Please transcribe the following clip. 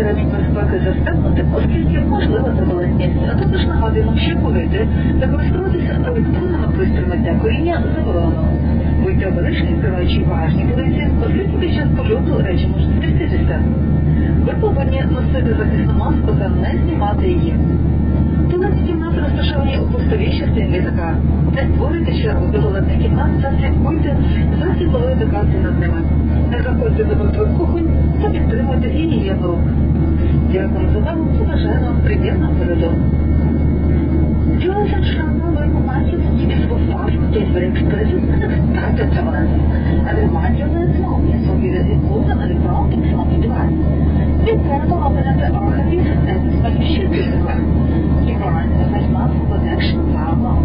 середньої безпеки застегнутим, оскільки можливо заболотність, а також нагадуємо, що курити та користуватися електронними пристроями для коріння заборонено. Будьте обережні, збираючи багажні полиці, оскільки під час польоту речі можуть зустрітися. Ви повинні носити захисну маску та не знімати її. Туалет кімнат розташовані у пустовій частині літака. Не створюйте чергу до туалетних кімнат та слідкуйте за цілою докази над ними. Не заходьте до кухонь за увагу, побажаємо приємного переду. Dualism travel by Romantic is for fast delivery expresses and expected travelers. A reminder that no is for you is also an electronic from the device. The portal opens the archives and solution to the web. You provide a nice protection power.